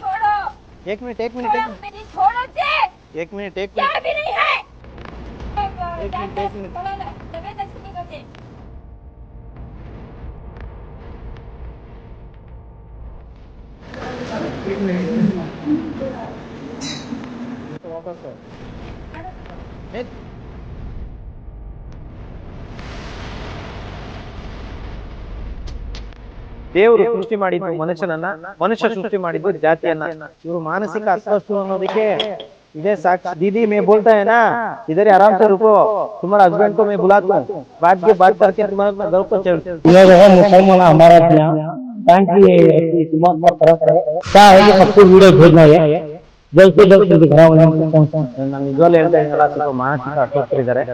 छोड़ो। एक मिनट एक मिनट एक छोड़ो मिनट। एक मिनट एक मिनट। भी नहीं है। एक मिनट, एक ದೇವರು ಸೃಷ್ಟಿ ಮಾಡಿದ್ದು ಮನುಷ್ಯನನ್ನ ಮನುಷ್ಯ ಸೃಷ್ಟಿ ಮಾಡಿದ್ದು ಜಾತಿಯನ್ನ ಇವರು ಮಾನಸಿಕ ಅಸ್ವಸ್ಥ ಅನ್ನೋದಕ್ಕೆ ಇದೇ साक्ष दीदी मैं बोलता है ना इधर ही आराम से रुको तुम्हारा हस्बैंड को मैं बुलाता हूँ बात के बात करके तुम्हारे घर को चल इधर है मुसलमान हमारा यहाँ बैंक की तुम्हारा बहुत फर्क है क्या है कि सबको वीडियो भेजना है ಮಾನಸಿಕ ಅಸ್ವಸ್ಥರಿದ್ದಾರೆ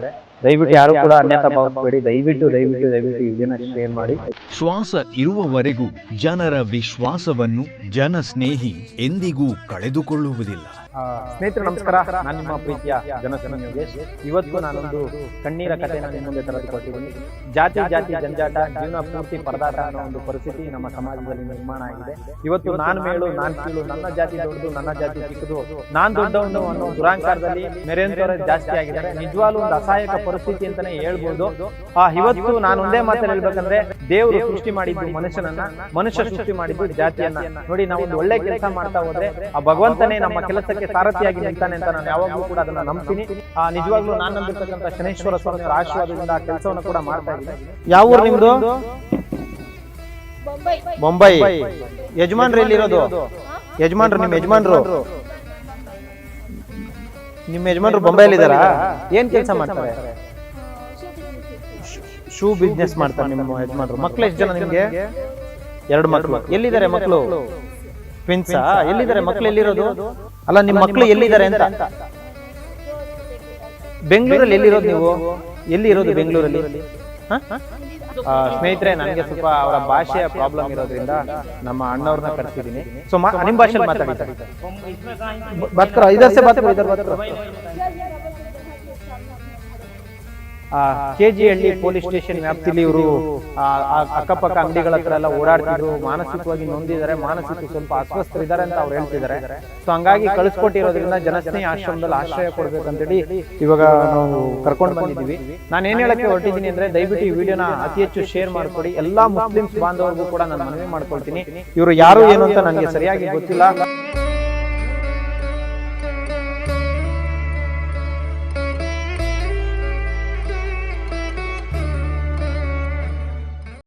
ದಯವಿಟ್ಟು ಯಾರು ಕೂಡ ಅನ್ಯತಾ ಭಾವಿಸಬೇಡಿ ದಯವಿಟ್ಟು ದಯವಿಟ್ಟು ದಯವಿಟ್ಟು ಇದನ್ನ ಶೇರ್ ಮಾಡಿ. ಶ್ವಾಸ ಇರುವವರೆಗೂ ಜನರ ವಿಶ್ವಾಸವನ್ನು ಜನಸ್ನೇಹಿ ಎಂದಿಗೂ ಕಳೆದುಕೊಳ್ಳುವುದಿಲ್ಲ. ಸ್ನೇಹಿತರೆ, ನಮಸ್ಕಾರ. ನಾನು ನಿಮ್ಮ ಪ್ರೀತಿಯ ಜನಸ್ನೇಹಿ ಯೋಗೇಶ್. ಇವತ್ತು ನಾನೊಂದು ಕಣ್ಣೀರ ಕಥೆನ ನಿಮ್ಮ ಮುಂದೆ ತರದುಕೊಟ್ಟಿದ್ದೀನಿ. ಜಾತಿ ಜಾತಿ ಜಂಜಾಟ ಜೀವನ ಪೂರ್ತಿ ಪರದಾಟ ಅನ್ನೋ ಒಂದು ಪರಿಸ್ಥಿತಿ ನಮ್ಮ ಸಮಾಜದಲ್ಲಿ ನಿರ್ಮಾಣ ಆಗಿದೆ. ಇವತ್ತು ನಾನು ಮೇಳು ನಾನ್ ಕೀಳು, ನನ್ನ ಜಾತಿ ದೊಡ್ಡದು, ನನ್ನ ಜಾತಿ ಚಿಕ್ಕದು, ನಾನ್ ದೊಡ್ಡವನು ಅನ್ನೋ ದುರಾಂಕಾರದಲ್ಲಿ ಮೆರೆಯುವಂತವರೇ ಜಾಸ್ತಿ ಆಗಿದ್ದಾರೆ. ನಿಜವಾಗ್ಲೂ ಒಂದು ಅಸಹಾಯಕ ಪರಿಸ್ಥಿತಿ ಅಂತಾನೆ ಹೇಳ್ಬೋದು. ಆ, ಇವತ್ತು ನಾನು ಒಂದೇ ಮಾತಲ್ಲಿ ಹೇಳ್ಬೇಕಂದ್ರೆ, ದೇವರು ಸೃಷ್ಟಿ ಮಾಡಿದ್ದು ಮನುಷ್ಯನನ್ನ, ಮನುಷ್ಯ ಸೃಷ್ಟಿ ಮಾಡಿದ್ದು ಜಾತಿಯನ್ನ. ನೋಡಿ ನಾವು ಒಂದು ಒಳ್ಳೆ ಕೆಲಸ ಮಾಡ್ತಾ ಹೋದ್ರೆ ಆ ಭಗವಂತನೇ ನಮ್ಮ ಕೆಲಸಕ್ಕೆ ಸಾರಥಿಯಾಗಿ ನಿಲ್ತಾನೆ ಅಂತ ನಾನು ಯಾವಾಗಲೂ ಕೂಡ ಅದನ್ನ ನಂಬ್ತೀನಿ. ನಿಜವಾಗ್ಲೂ ನಾನು ನಂಬಿರ್ತಕ್ಕಂತ ಶನೇಶ್ವರ ಸ್ವಾಮಿ ಆಶೀರ್ವಾದದಿಂದ ಆ ಕೆಲಸವನ್ನು ಕೂಡ ಮಾಡ್ತಾ ಇದ್ದೀನಿ. ಯಾವ ಊರು ನಿಮ್ದು? ಬೊಂಬೈ ಯಜಮಾನ್ರು ಎಲ್ಲಿರೋದು? ಯಜಮಾನ್ರು ನಿಮ್ಮ ಯಜಮಾನ್ರು? ನಿಮ್ಮ ಯಜಮಾನ್ರು ಬೊಂಬೈಲಿ ಇದಾರಾ ಏನ್ ಕೆಲಸ ಮಾಡ್ತಾರೆ? ಶೂ ಬಿಸ್ನೆಸ್ ಮಾಡ್ತಾರೆ ನಿಮ್ಮ ಯಜಮಾನ್ರು. ಮಕ್ಳು ಎಷ್ಟು ಜನ ನಿಮ್ಗೆ? ಎರಡು ಮಕ್ಕಳು ಎಲ್ಲಿದ್ದಾರೆ ಮಕ್ಕಳು ಟ್ವಿನ್ಸ್ ಎಲ್ಲಿದ್ದಾರೆ ಮಕ್ಳು ಎಲ್ಲಿರೋದು? ಅಲ್ಲ ನಿಮ್ಮ ಮಕ್ಳು ಎಲ್ಲಿದ್ದಾರೆ ಅಂತ? ಬೆಂಗಳೂರಲ್ಲಿ ಎಲ್ಲಿರೋದು ನೀವು? ಎಲ್ಲಿ ಇರೋದು ಬೆಂಗಳೂರಲ್ಲಿ ಸ್ನೇಹಿತರೆ ನನಗೆ ಸ್ವಲ್ಪ ಅವರ ಭಾಷೆಯ ಪ್ರಾಬ್ಲಮ್ ಇರೋದ್ರಿಂದ ನಮ್ಮ ಅಣ್ಣವ್ರನ್ನ ಕರ್ತಿದ್ದೀನಿ ಸೊ ನಿಮ್ಮ ಭಾಷೆಯಲ್ಲಿ ಮಾತಾಡಿ. ಬರ್ತಾರ ಇದರ್ಸೆ ಬರ್ತಾರೆ K G Halli police station ವ್ಯಾಪ್ತಿಯಲ್ಲಿ ಇವರು ಅಕ್ಕಪಕ್ಕ ಅಂಗಡಿಗಳ ಹತ್ರ ಎಲ್ಲ ಓಡಾಡ್ತಿದ್ರು. ಮಾನಸಿಕವಾಗಿ ನೊಂದಿದ್ದಾರೆ. ಮಾನಸಿಕ ಸ್ವಲ್ಪ ಅಸ್ವಸ್ಥರಿದ್ದಾರೆ ಅಂತ ಅವ್ರು ಹೇಳ್ತಿದ್ದಾರೆ. ಸೊ ಹಂಗಾಗಿ ಕಳಿಸ್ಕೊಟ್ಟಿರೋದ್ರಿಂದ ಜನಸ್ನೇಹಿ ಆಶ್ರಮದಲ್ಲಿ ಆಶ್ರಯ ಕೊಡ್ಬೇಕಂತೇಳಿ ಇವಾಗ ನಾವು ಕರ್ಕೊಂಡು ಬಂದಿದ್ದೀವಿ. ನಾನು ಏನ್ ಹೇಳಕ್ಕೆ ಹೊರಟಿದ್ದೀನಿ ಅಂದ್ರೆ ದಯವಿಟ್ಟು ಈ ವಿಡಿಯೋನ ಅತಿ ಹೆಚ್ಚು ಶೇರ್ ಮಾಡ್ಕೊಡಿ. ಎಲ್ಲಾ ಮುಸ್ಲಿಮ್ಸ್ ಬಾಂಧವರಿಗೂ ಕೂಡ ನಾನು ಮನವಿ ಮಾಡ್ಕೊಳ್ತೀನಿ. ಇವರು ಯಾರು ಏನು ಅಂತ ನನಗೆ ಸರಿಯಾಗಿ ಗೊತ್ತಿಲ್ಲ.